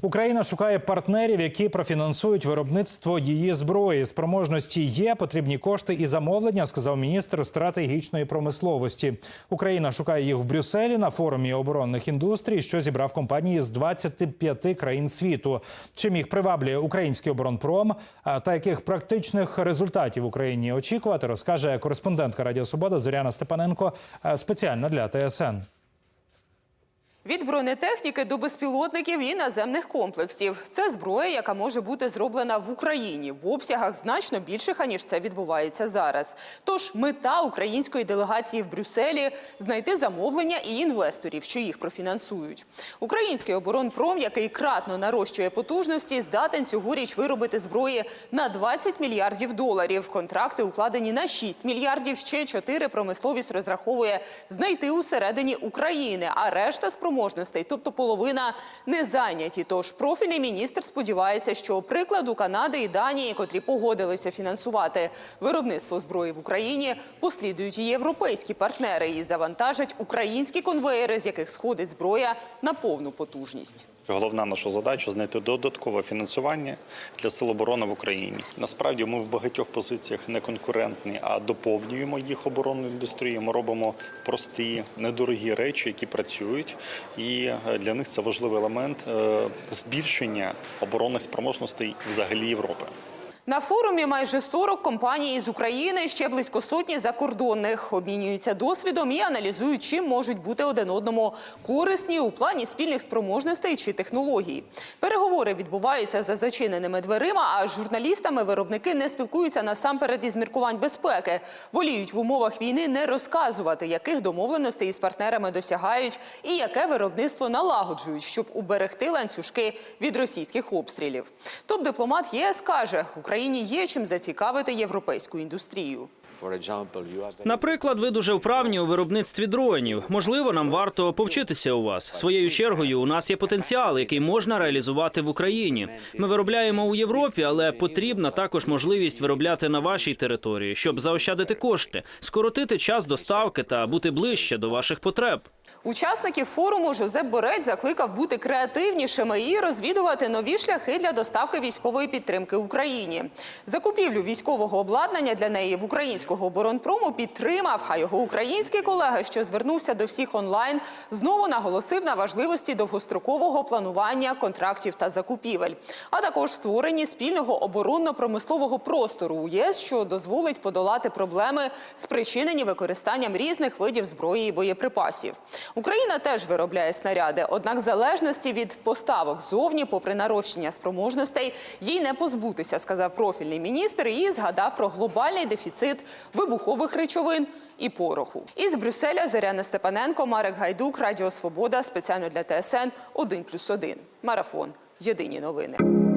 Україна шукає партнерів, які профінансують виробництво її зброї. Спроможності є, потрібні кошти і замовлення, сказав міністр стратегічної промисловості. Україна шукає їх в Брюсселі на форумі оборонних індустрій, що зібрав компанії з 25 країн світу. Чим їх приваблює український оборонпром а, та яких практичних результатів Україні очікувати, розкаже кореспондентка Радіо Свобода Зоряна Степаненко спеціально для ТСН. Від бронетехніки до безпілотників і наземних комплексів. Це зброя, яка може бути зроблена в Україні в обсягах значно більших, аніж це відбувається зараз. Тож мета української делегації в Брюсселі – знайти замовлення і інвесторів, що їх профінансують. Український оборонпром, який кратно нарощує потужності, здатен цьогоріч виробити зброї на 20 мільярдів доларів. Контракти укладені на 6 мільярдів. Ще 4 промисловість розраховує знайти усередині України, а решта спроможностей, тобто половина, не зайняті. Тож профільний міністр сподівається, що прикладу Канади і Данії, котрі погодилися фінансувати виробництво зброї в Україні, послідують і європейські партнери і завантажать українські конвеєри, з яких сходить зброя на повну потужність. Головна наша задача знайти додаткове фінансування для сил оборони в Україні. Насправді ми в багатьох позиціях не конкурентні, а доповнюємо їх оборонну індустрію. Ми робимо прості, недорогі речі, які працюють, і е, для них це важливий елемент е, збільшення оборонних спроможностей взагалі Європи. На форумі майже 40 компаній з України, ще близько сотні закордонних. Обмінюються досвідом і аналізують, чим можуть бути один одному корисні у плані спільних спроможностей чи технологій. Переговори відбуваються за зачиненими дверима, а журналістами виробники не спілкуються насамперед із міркувань безпеки. Воліють в умовах війни не розказувати, яких домовленостей із партнерами досягають і яке виробництво налагоджують, щоб уберегти ланцюжки від російських обстрілів. Топ-дипломат ЄС каже, Україні є чим зацікавити європейську індустрію. Наприклад, ви дуже вправні у виробництві дронів. Можливо, нам варто повчитися у вас. Своєю чергою, у нас є потенціал, який можна реалізувати в Україні. Ми виробляємо у Європі, але потрібна також можливість виробляти на вашій території, щоб заощадити кошти, скоротити час доставки та бути ближче до ваших потреб. Учасників форуму Жозеп Борель закликав бути креативнішими і розвідувати нові шляхи для доставки військової підтримки Україні. Закупівлю військового обладнання для неї в українського оборонпрому підтримав. А його український колега, що звернувся до всіх онлайн, знову наголосив на важливості довгострокового планування контрактів та закупівель, а також створенні спільного оборонно-промислового простору у ЄС, що дозволить подолати проблеми, спричинені використанням різних видів зброї і боєприпасів. Україна теж виробляє снаряди, однак залежності від поставок зовні, попри нарощення спроможностей, їй не позбутися, сказав профільний міністр і згадав про глобальний дефіцит вибухових речовин і пороху. Із Брюсселя Зоряна Степаненко, Марек Гайдук, Радіо Свобода спеціально для ТСН 1+,1. Марафон. Єдині новини.